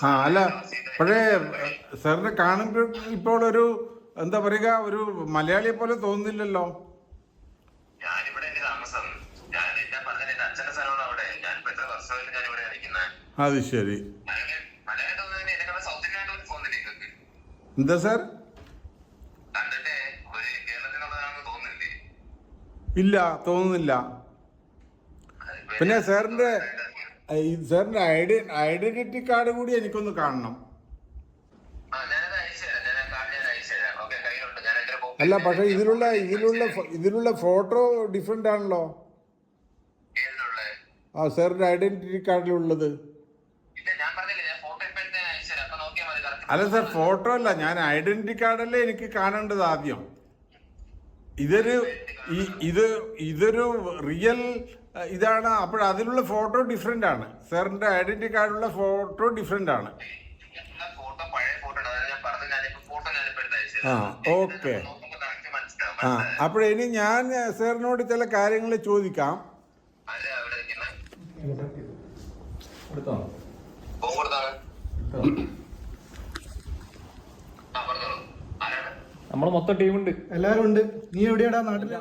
ആ അല്ല പക്ഷേ സാറിനെ കാണുമ്പോൾ ഇപ്പോൾ ഒരു എന്താ പറയുക ഒരു മലയാളിയെ പോലെ തോന്നുന്നില്ലല്ലോ. അത് ശരി. എന്താ സാർ? ഇല്ല തോന്നുന്നില്ല. പിന്നെ സാറിന്റെ സാറിന്റെ ഐഡി ഐഡന്റിറ്റി കാർഡ് കൂടി എനിക്കൊന്ന് കാണണം. അല്ല പക്ഷെ ഇതിലുള്ള ഇതിലുള്ള ഇതിലുള്ള ഫോട്ടോ ഡിഫറെന്റ് ആണല്ലോ. ആ സാറിന്റെ ഐഡന്റിറ്റി കാർഡിലുള്ളത്. അല്ല സാർ ഫോട്ടോ അല്ല. ഞാൻ ഐഡന്റിറ്റി കാർഡല്ലേ എനിക്ക് കാണേണ്ടത് ആദ്യം. ഇതൊരു ഇത് ഇതൊരു റിയൽ ഇതാണ് അപ്പോൾ അതിലുള്ള ഫോട്ടോ ഡിഫറെന്റ് ആണ്. സാറിന്റെ ഐഡന്റിറ്റി കാർഡിലുള്ള ഫോട്ടോ ഡിഫറെന്റ് ആണ്. ആ, ഓക്കെ. ആ അപ്പോഴിനി അപ്പോൾ ഇനി ഞാൻ സാറിനോട് ചില കാര്യങ്ങൾ ചോദിക്കാം. നമ്മൾ മൊത്തം ടീമുണ്ട്. എല്ലാവരും ഉണ്ട്. നീ എവിടെയാടാ നാട്ടിൽ?